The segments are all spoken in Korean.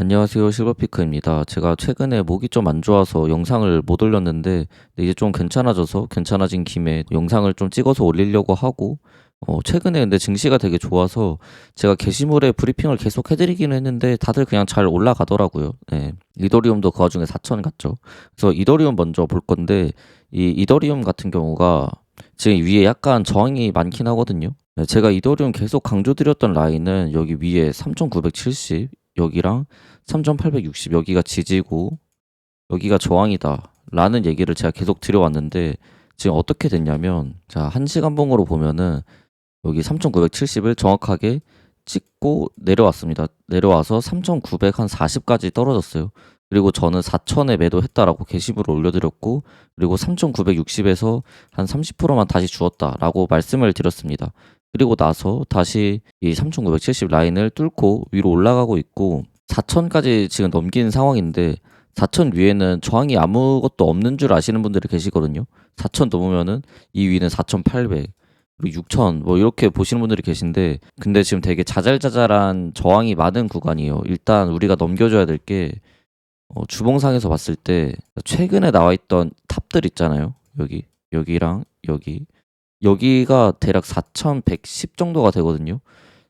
안녕하세요. 실버피크입니다. 제가 최근에 목이 좀 안 좋아서 영상을 못 올렸는데 네, 이제 좀 괜찮아져서 괜찮아진 김에 영상을 좀 찍어서 올리려고 하고 어, 최근에 근데 증시가 되게 좋아서 제가 게시물에 브리핑을 계속 해드리기는 했는데 다들 그냥 잘 올라가더라고요. 네. 이더리움도 그 와중에 4천 갔죠. 그래서 이더리움 먼저 볼 건데 이 이더리움 같은 경우가 지금 위에 약간 저항이 많긴 하거든요. 네, 제가 이더리움 계속 강조드렸던 라인은 여기 위에 3,970 여기랑 3,860 여기가 지지고 여기가 저항이다 라는 얘기를 제가 계속 드려왔는데 지금 어떻게 됐냐면 자 1시간 봉으로 보면은 여기 3,970을 정확하게 찍고 내려왔습니다. 내려와서 3,900한 40까지 떨어졌어요. 그리고 저는 4,000에 매도했다라고 게시물을 올려드렸고 그리고 3,960에서 한 30%만 다시 주었다라고 말씀을 드렸습니다. 그리고 나서 다시 이 3,970 라인을 뚫고 위로 올라가고 있고 4,000까지 지금 넘긴 상황인데 4,000 위에는 저항이 아무것도 없는 줄 아시는 분들이 계시거든요. 4,000 넘으면은 이 위는 4,800 그리고 6,000 뭐 이렇게 보시는 분들이 계신데 근데 지금 되게 자잘자잘한 저항이 많은 구간이에요. 일단 우리가 넘겨줘야 될게 어, 주봉상에서 봤을 때 최근에 나와 있던 탑들 있잖아요. 여기 여기랑 여기 여기가 대략 4,110 정도가 되거든요.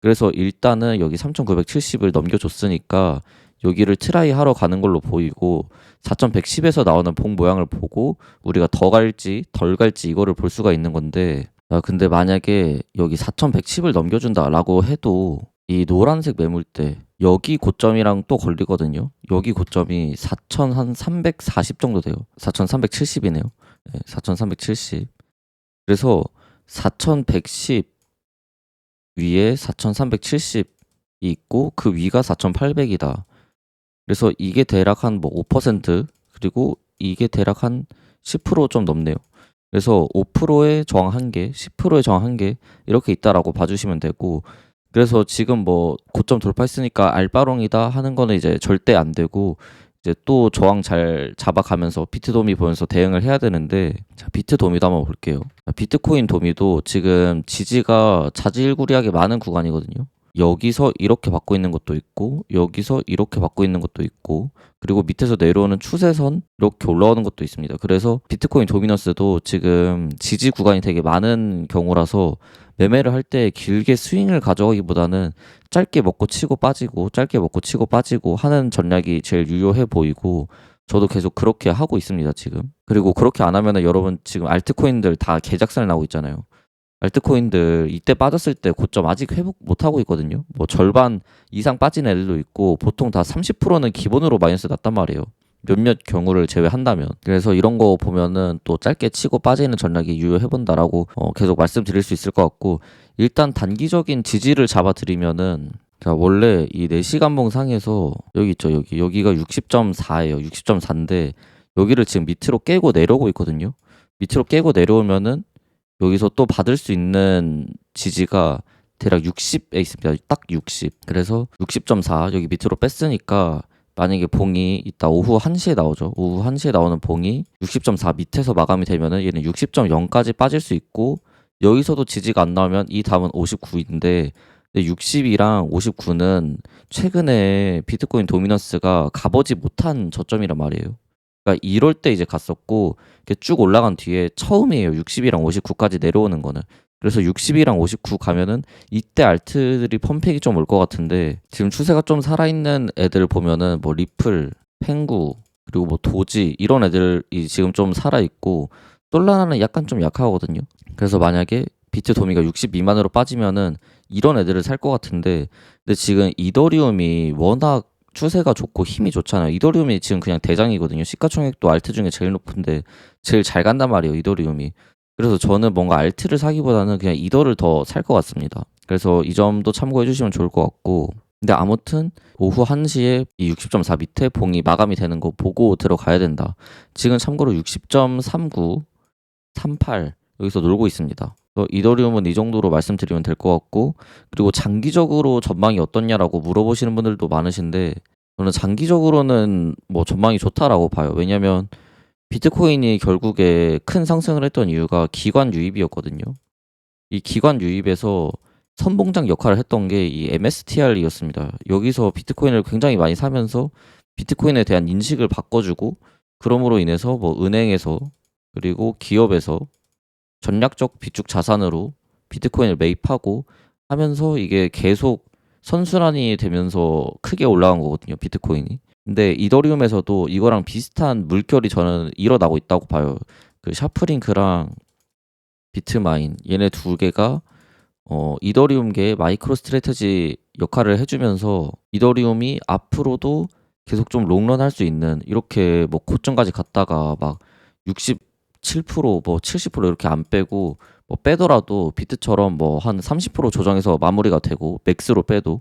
그래서 일단은 여기 3,970을 넘겨줬으니까 여기를 트라이 하러 가는 걸로 보이고 4,110에서 나오는 봉 모양을 보고 우리가 더 갈지 덜 갈지 이거를 볼 수가 있는 건데 아 근데 만약에 여기 4,110을 넘겨준다라고 해도 이 노란색 매물대 여기 고점이랑 또 걸리거든요. 여기 고점이 4,340 정도 돼요. 4,370이네요. 네, 4,370. 그래서 4110 위에 4370이 있고 그 위가 4800이다. 그래서 이게 대략 한 뭐 5% 그리고 이게 대략 한 10%좀 넘네요. 그래서 5%의 저항 한 개, 10%의 저항 한개 이렇게 있다라고 봐주시면 되고 그래서 지금 뭐 고점 돌파했으니까 알바롱이다 하는 거는 이제 절대 안 되고 이제 또 저항 잘 잡아가면서 비트 도미 보면서 대응을 해야 되는데 자 비트 도미도 한번 볼게요. 비트코인 도미도 지금 지지가 자질구리하게 많은 구간이거든요. 여기서 이렇게 받고 있는 것도 있고 여기서 이렇게 받고 있는 것도 있고 그리고 밑에서 내려오는 추세선 이렇게 올라오는 것도 있습니다. 그래서 비트코인 도미너스도 지금 지지 구간이 되게 많은 경우라서 매매를 할 때 길게 스윙을 가져가기보다는 짧게 먹고 치고 빠지고 짧게 먹고 치고 빠지고 하는 전략이 제일 유효해 보이고 저도 계속 그렇게 하고 있습니다 지금. 그리고 그렇게 안 하면은 여러분 지금 알트코인들 다 개작살 나고 있잖아요. 알트코인들 이때 빠졌을 때 고점 아직 회복 못 하고 있거든요. 뭐 절반 이상 빠진 애들도 있고 보통 다 30%는 기본으로 마이너스 났단 말이에요 몇몇 경우를 제외한다면. 그래서 이런 거 보면은 또 짧게 치고 빠지는 전략이 유효해본다라고 어, 계속 말씀드릴 수 있을 것 같고 일단 단기적인 지지를 잡아드리면은 자 원래 이 4시간봉 상에서 여기 있죠 여기. 여기가 60.4예요 60.4인데 여기를 지금 밑으로 깨고 내려오고 있거든요. 밑으로 깨고 내려오면은 여기서 또 받을 수 있는 지지가 대략 60에 있습니다. 딱 60 그래서 60.4 여기 밑으로 뺐으니까 만약에 봉이 이따 오후 1시에 나오죠. 오후 1시에 나오는 봉이 60.4 밑에서 마감이 되면은 얘는 60.0까지 빠질 수 있고 여기서도 지지가 안 나오면 이 다음은 59인데 60이랑 59는 최근에 비트코인 도미넌스가 가보지 못한 저점이란 말이에요. 그러니까 이럴 때 이제 갔었고 쭉 올라간 뒤에 처음이에요. 60이랑 59까지 내려오는 거는. 그래서 60이랑 59 가면은 이때 알트들이 펌팩이 좀 올 것 같은데 지금 추세가 좀 살아있는 애들 보면은 뭐 리플, 펭구 그리고 뭐 도지 이런 애들이 지금 좀 살아있고 솔라나는 약간 좀 약하거든요. 그래서 만약에 비트 도미가 60 미만으로 빠지면은 이런 애들을 살 것 같은데 근데 지금 이더리움이 워낙 추세가 좋고 힘이 좋잖아요. 이더리움이 지금 그냥 대장이거든요. 시가총액도 알트 중에 제일 높은데 제일 잘 간단 말이에요. 이더리움이. 그래서 저는 뭔가 알트를 사기보다는 그냥 이더를 더 살 것 같습니다. 그래서 이 점도 참고해 주시면 좋을 것 같고 근데 아무튼 오후 1시에 이 60.4 밑에 봉이 마감이 되는 거 보고 들어가야 된다. 지금 참고로 60.39, 38 여기서 놀고 있습니다. 이더리움은 이 정도로 말씀드리면 될 것 같고 그리고 장기적으로 전망이 어떻냐라고 물어보시는 분들도 많으신데 저는 장기적으로는 뭐 전망이 좋다라고 봐요. 왜냐면 비트코인이 결국에 큰 상승을 했던 이유가 기관 유입이었거든요. 이 기관 유입에서 선봉장 역할을 했던 게 이 MSTR이었습니다. 여기서 비트코인을 굉장히 많이 사면서 비트코인에 대한 인식을 바꿔주고 그럼으로 인해서 뭐 은행에서 그리고 기업에서 전략적 비축 자산으로 비트코인을 매입하고 하면서 이게 계속 선순환이 되면서 크게 올라간 거거든요. 비트코인이. 근데 이더리움에서도 이거랑 비슷한 물결이 저는 일어나고 있다고 봐요. 그 샤프링크랑 비트마인 얘네 두 개가 어 이더리움계의 마이크로 스트래테지 역할을 해주면서 이더리움이 앞으로도 계속 좀 롱런 할 수 있는 이렇게 뭐 고점까지 갔다가 막 67%뭐 70% 이렇게 안 빼고 뭐 빼더라도 비트처럼 뭐 한 30% 조정해서 마무리가 되고 맥스로 빼도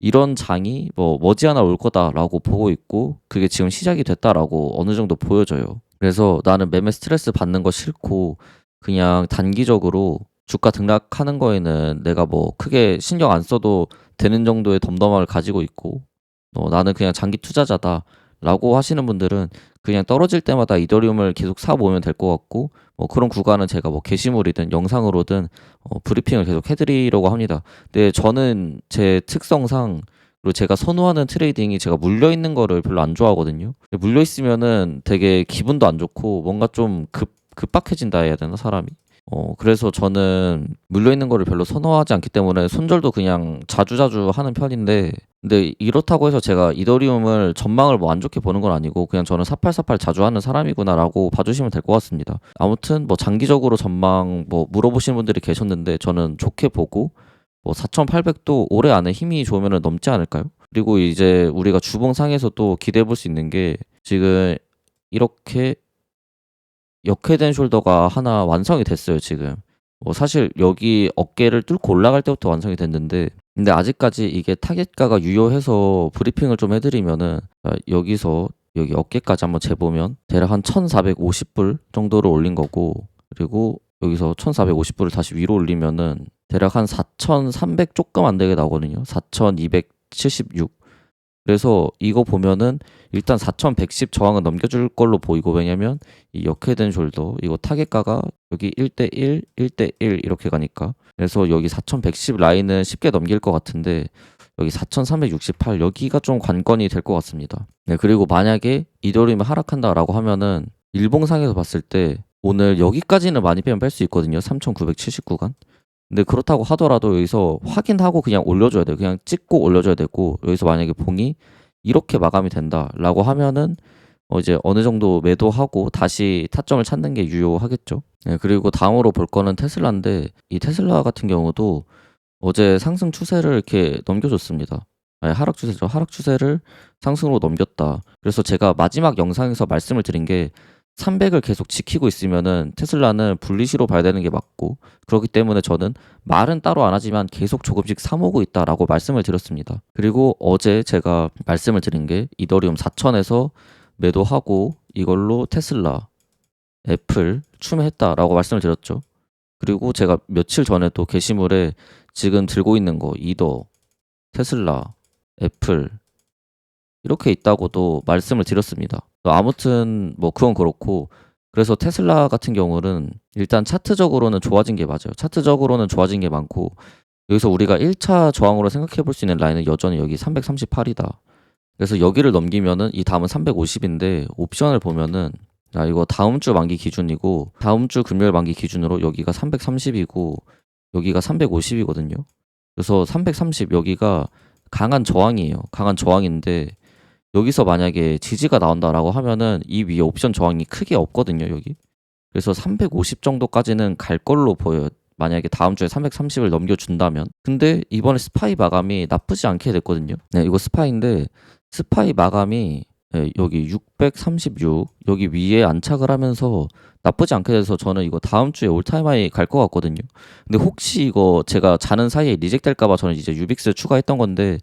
이런 장이 뭐 머지않아 올 거다라고 보고 있고 그게 지금 시작이 됐다라고 어느 정도 보여져요. 그래서 나는 매매 스트레스 받는 거 싫고 그냥 단기적으로 주가 등락하는 거에는 내가 뭐 크게 신경 안 써도 되는 정도의 덤덤함을 가지고 있고 어, 나는 그냥 장기 투자자다 라고 하시는 분들은 그냥 떨어질 때마다 이더리움을 계속 사 모으면 될 것 같고 뭐 그런 구간은 제가 뭐 게시물이든 영상으로든 어, 브리핑을 계속 해드리려고 합니다. 근데 저는 제 특성상 그리고 제가 선호하는 트레이딩이 제가 물려 있는 거를 별로 안 좋아하거든요. 물려 있으면은 되게 기분도 안 좋고 뭔가 좀 급 급박해진다 해야 되나 사람이. 어 그래서 저는 물려 있는 거를 별로 선호하지 않기 때문에 손절도 그냥 자주자주 하는 편인데 근데 이렇다고 해서 제가 이더리움을 전망을 뭐 안 좋게 보는 건 아니고 그냥 저는 4848 자주 하는 사람이구나라고 봐주시면 될 것 같습니다. 아무튼 뭐 장기적으로 전망 뭐 물어보시는 분들이 계셨는데 저는 좋게 보고 뭐 4800도 올해 안에 힘이 좋으면 넘지 않을까요? 그리고 이제 우리가 주봉상에서 또 기대해 볼 수 있는 게 지금 이렇게 역회된 숄더가 하나 완성이 됐어요, 지금. 뭐 사실 여기 어깨를 뚫고 올라갈 때부터 완성이 됐는데 근데 아직까지 이게 타겟가가 유효해서 브리핑을 좀 해드리면은 자, 여기서 여기 어깨까지 한번 재보면 대략 한 1450불 정도를 올린 거고 그리고 여기서 1450불을 다시 위로 올리면은 대략 한 4300 조금 안 되게 나오거든요. 4276 그래서 이거 보면은 일단 4110 저항은 넘겨줄 걸로 보이고 왜냐면 이 역회된 숄더 이거 타겟가가 여기 1대1 1대1 이렇게 가니까 그래서 여기 4110 라인은 쉽게 넘길 것 같은데 여기 4368 여기가 좀 관건이 될 것 같습니다. 네, 그리고 만약에 이더리움이 하락한다라고 하면은 일봉상에서 봤을 때 오늘 여기까지는 많이 빼면 뺄 수 있거든요. 3979간. 근데 그렇다고 하더라도 여기서 확인하고 그냥 올려줘야 돼요. 그냥 찍고 올려줘야 되고 여기서 만약에 봉이 이렇게 마감이 된다라고 하면은 어 이제 어느 정도 매도하고 다시 타점을 찾는 게 유효하겠죠. 네, 그리고 다음으로 볼 거는 테슬라인데 이 테슬라 같은 경우도 어제 상승 추세를 이렇게 넘겨줬습니다. 아니, 하락 추세죠. 하락 추세를 상승으로 넘겼다. 그래서 제가 마지막 영상에서 말씀을 드린 게 300을 계속 지키고 있으면은 테슬라는 분리시로 봐야 되는 게 맞고 그렇기 때문에 저는 말은 따로 안 하지만 계속 조금씩 사모고 있다라고 말씀을 드렸습니다. 그리고 어제 제가 말씀을 드린 게 이더리움 4천에서 매도하고 이걸로 테슬라, 애플 추매했다라고 말씀을 드렸죠. 그리고 제가 며칠 전에 또 게시물에 지금 들고 있는 거 이더, 테슬라, 애플 이렇게 있다고도 말씀을 드렸습니다. 아무튼 뭐 그건 그렇고 그래서 테슬라 같은 경우는 일단 차트적으로는 좋아진 게 맞아요. 차트적으로는 좋아진 게 많고 여기서 우리가 1차 저항으로 생각해 볼 수 있는 라인은 여전히 여기 338이다. 그래서 여기를 넘기면은 이 다음은 350인데 옵션을 보면은 자 이거 다음 주 만기 기준이고 다음 주 금요일 만기 기준으로 여기가 330이고 여기가 350이거든요. 그래서 330 여기가 강한 저항이에요. 강한 저항인데 여기서 만약에 지지가 나온다라고 하면은 이 위에 옵션 저항이 크게 없거든요, 여기. 그래서 350 정도까지는 갈 걸로 보여요. 만약에 다음 주에 330을 넘겨준다면. 근데 이번에 스파이 마감이 나쁘지 않게 됐거든요. 네, 이거 스파이인데 스파이 마감이 네, 여기 636 여기 위에 안착을 하면서 나쁘지 않게 돼서 저는 이거 다음 주에 올타임하이 갈 것 같거든요. 근데 혹시 이거 제가 자는 사이에 리젝 될까봐 저는 이제 유빅스 추가했던 건데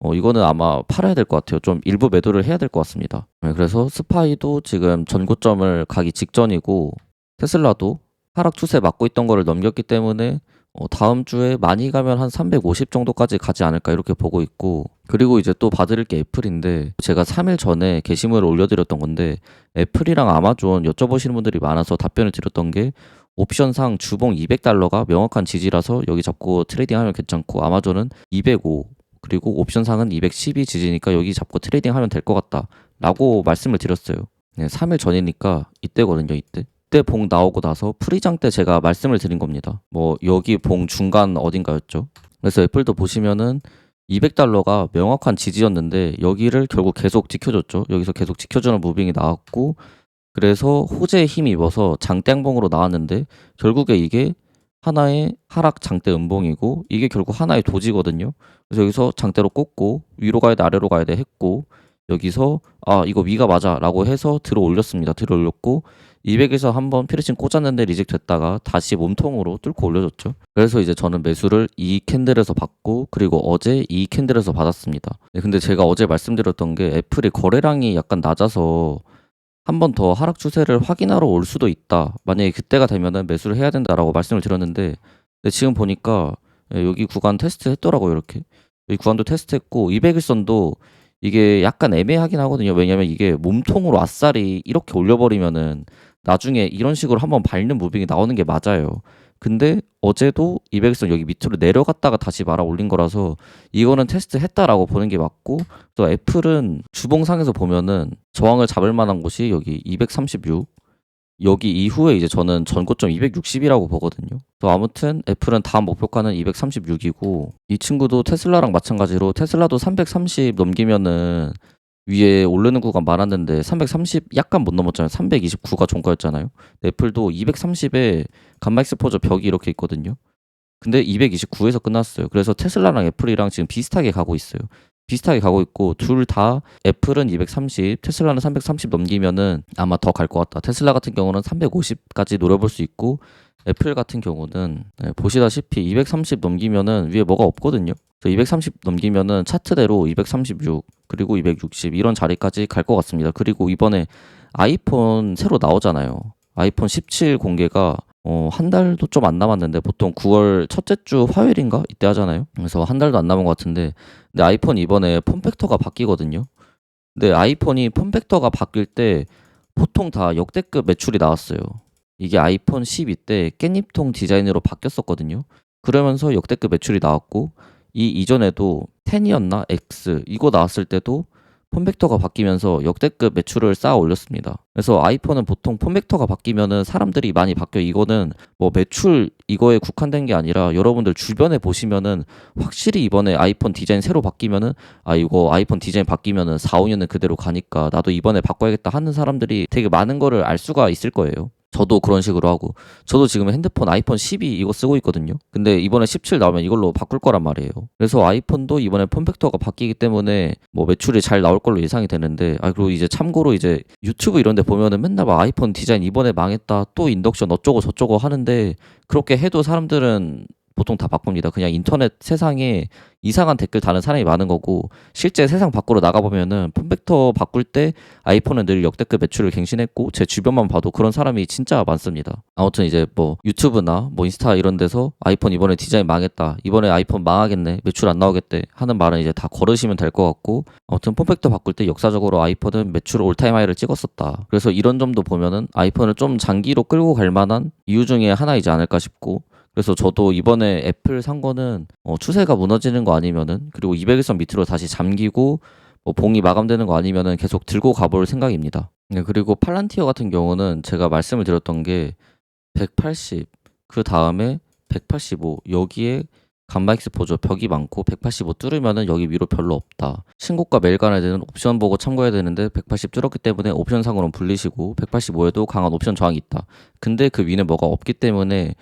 어, 이거는 아마 팔아야 될 것 같아요. 좀 일부 매도를 해야 될 것 같습니다. 네, 그래서 스파이도 지금 전고점을 가기 직전이고 테슬라도 하락 추세 맞고 있던 거를 넘겼기 때문에 어, 다음 주에 많이 가면 한 350 정도까지 가지 않을까 이렇게 보고 있고 그리고 이제 또 봐드릴 게 애플인데 제가 3일 전에 게시물을 올려드렸던 건데 애플이랑 아마존 여쭤보시는 분들이 많아서 답변을 드렸던 게 옵션상 주봉 200달러가 명확한 지지라서 여기 잡고 트레이딩하면 괜찮고 아마존은 205 그리고 옵션상은 210이 지지니까 여기 잡고 트레이딩 하면 될 것 같다 라고 말씀을 드렸어요. 네, 3일 전이니까 이때거든요 이때. 이때 봉 나오고 나서 프리장 때 제가 말씀을 드린 겁니다. 뭐 여기 봉 중간 어딘가였죠? 그래서 애플도 보시면은 200달러가 명확한 지지였는데 여기를 결국 계속 지켜줬죠. 여기서 계속 지켜주는 무빙이 나왔고 그래서 호재에 힘이 입어서 장땡봉으로 나왔는데 결국에 이게 하나의 하락 장대 음봉이고 이게 결국 하나의 도지거든요. 그래서 여기서 장대로 꽂고 위로 가야 돼 아래로 가야 돼 했고 여기서 아 이거 위가 맞아라고 해서 들어 올렸습니다. 들어 올렸고 200에서 한번 피르친 꽂았는데 리젝 됐다가 다시 몸통으로 뚫고 올려줬죠. 그래서 이제 저는 매수를 이 캔들에서 받고 그리고 어제 이 캔들에서 받았습니다. 네, 근데 제가 어제 말씀드렸던 게 애플이 거래량이 약간 낮아서 한 번 더 하락 추세를 확인하러 올 수도 있다. 만약에 그때가 되면은 매수를 해야 된다라고 말씀을 드렸는데 지금 보니까 예, 여기 구간 테스트 했더라고요, 이렇게. 이 구간도 테스트했고 200일선도 이게 약간 애매하긴 하거든요. 왜냐면 이게 몸통으로 아싸리 이렇게 올려버리면은 나중에 이런 식으로 한번 밟는 무빙이 나오는 게 맞아요. 근데 어제도 200일선 여기 밑으로 내려갔다가 다시 말아 올린 거라서 이거는 테스트 했다라고 보는 게 맞고 또 애플은 주봉상에서 보면은 저항을 잡을 만한 곳이 여기 236 여기 이후에 이제 저는 전고점 260이라고 보거든요. 또 아무튼 애플은 다음 목표가는 236이고 이 친구도 테슬라랑 마찬가지로 테슬라도 330 넘기면은 위에 오르는 구간 많았는데 330 약간 못 넘었잖아요. 329가 종가였잖아요. 애플도 230에 감마 익스포저 벽이 이렇게 있거든요. 근데 229에서 끝났어요. 그래서 테슬라랑 애플이랑 지금 비슷하게 가고 있어요. 비슷하게 가고 있고 둘 다 애플은 230, 테슬라는 330 넘기면은 아마 더 갈 것 같다. 테슬라 같은 경우는 350까지 노려볼 수 있고 애플 같은 경우는 네, 보시다시피 230 넘기면은 위에 뭐가 없거든요. 그래서 230 넘기면은 차트대로 236 그리고 260 이런 자리까지 갈 것 같습니다. 그리고 이번에 아이폰 새로 나오잖아요. 아이폰 17 공개가 어, 한 달도 좀 안 남았는데 보통 9월 첫째 주 화요일인가 이때 하잖아요. 그래서 한 달도 안 남은 것 같은데 근데 아이폰 이번에 폼팩터가 바뀌거든요. 근데 아이폰이 폼팩터가 바뀔 때 보통 다 역대급 매출이 나왔어요. 이게 아이폰 12 때 깻잎통 디자인으로 바뀌었었거든요. 그러면서 역대급 매출이 나왔고 이 이전에도 10이었나 X 이거 나왔을 때도 폼팩터가 바뀌면서 역대급 매출을 쌓아 올렸습니다. 그래서 아이폰은 보통 폼팩터가 바뀌면은 사람들이 많이 바뀌어 이거는 뭐 매출 이거에 국한된 게 아니라 여러분들 주변에 보시면은 확실히 이번에 아이폰 디자인 새로 바뀌면은 아 이거 아이폰 디자인 바뀌면은 4, 5년은 그대로 가니까 나도 이번에 바꿔야겠다 하는 사람들이 되게 많은 거를 알 수가 있을 거예요. 저도 그런 식으로 하고 저도 지금 핸드폰 아이폰 12 이거 쓰고 있거든요. 근데 이번에 17 나오면 이걸로 바꿀 거란 말이에요. 그래서 아이폰도 이번에 폼팩터가 바뀌기 때문에 뭐 매출이 잘 나올 걸로 예상이 되는데 아 그리고 이제 참고로 이제 유튜브 이런 데 보면은 맨날 막 아이폰 디자인 이번에 망했다 또 인덕션 어쩌고 저쩌고 하는데 그렇게 해도 사람들은 보통 다 바꿉니다. 그냥 인터넷 세상에 이상한 댓글 다는 사람이 많은 거고 실제 세상 밖으로 나가 보면은 폼팩터 바꿀 때 아이폰은 늘 역대급 매출을 갱신했고 제 주변만 봐도 그런 사람이 진짜 많습니다. 아무튼 이제 뭐 유튜브나 뭐 인스타 이런 데서 아이폰 이번에 디자인 망했다. 이번에 아이폰 망하겠네. 매출 안 나오겠대. 하는 말은 이제 다 걸으시면 될 것 같고 아무튼 폼팩터 바꿀 때 역사적으로 아이폰은 매출 올타임 하이를 찍었었다. 그래서 이런 점도 보면은 아이폰을 좀 장기로 끌고 갈 만한 이유 중에 하나이지 않을까 싶고 그래서 저도 이번에 애플 산 거는 어, 추세가 무너지는 거 아니면은 그리고 200일선 밑으로 다시 잠기고 뭐 봉이 마감되는 거 아니면은 계속 들고 가볼 생각입니다. 네, 그리고 팔란티어 같은 경우는 제가 말씀을 드렸던 게 180, 그 다음에 185 여기에 감마 익스포저 벽이 많고 185 뚫으면은 여기 위로 별로 없다. 신고가 매일 가야 되는 옵션 보고 참고해야 되는데 180 뚫었기 때문에 옵션 상으로는 불리시고 185에도 강한 옵션 저항이 있다. 근데 그 위에 뭐가 없기 때문에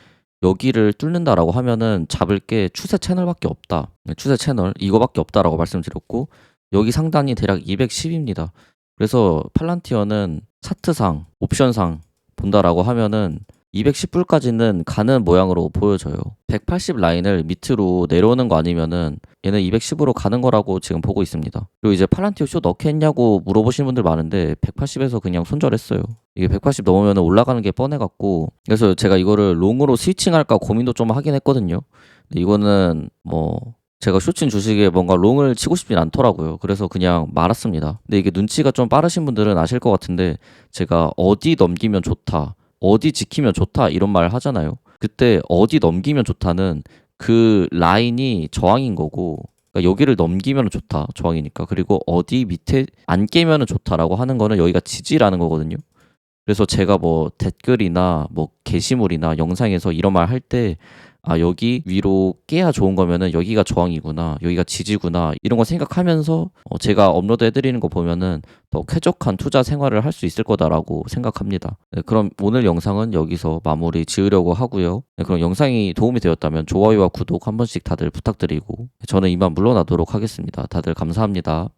여기를 뚫는다라고 하면은 잡을 게 추세 채널밖에 없다. 네, 추세 채널 이거밖에 없다라고 말씀드렸고 여기 상단이 대략 210입니다. 그래서 팔란티어는 차트상, 옵션상 본다라고 하면은 210불까지는 가는 모양으로 보여져요. 180 라인을 밑으로 내려오는 거 아니면은 얘는 210으로 가는 거라고 지금 보고 있습니다. 그리고 이제 팔란티오 쇼 넣겠냐고 물어보시는 분들 많은데 180에서 그냥 손절했어요. 이게 180 넘으면 올라가는 게 뻔해갖고 그래서 제가 이거를 롱으로 스위칭할까 고민도 좀 하긴 했거든요. 근데 이거는 뭐 제가 쇼친 주식에 뭔가 롱을 치고 싶진 않더라고요. 그래서 그냥 말았습니다. 근데 이게 눈치가 좀 빠르신 분들은 아실 것 같은데 제가 어디 넘기면 좋다. 어디 지키면 좋다 이런 말 하잖아요. 그때 어디 넘기면 좋다는 그 라인이 저항인 거고 그러니까 여기를 넘기면 좋다 저항이니까 그리고 어디 밑에 안 깨면 좋다라고 하는 거는 여기가 지지라는 거거든요. 그래서 제가 뭐 댓글이나 뭐 게시물이나 영상에서 이런 말 할 때 아 여기 위로 깨야 좋은 거면은 여기가 저항이구나 여기가 지지구나 이런 거 생각하면서 어, 제가 업로드 해드리는 거 보면은 더 쾌적한 투자 생활을 할 수 있을 거다라고 생각합니다. 네, 그럼 오늘 영상은 여기서 마무리 지으려고 하고요. 네, 그럼 영상이 도움이 되었다면 좋아요와 구독 한 번씩 다들 부탁드리고 저는 이만 물러나도록 하겠습니다. 다들 감사합니다.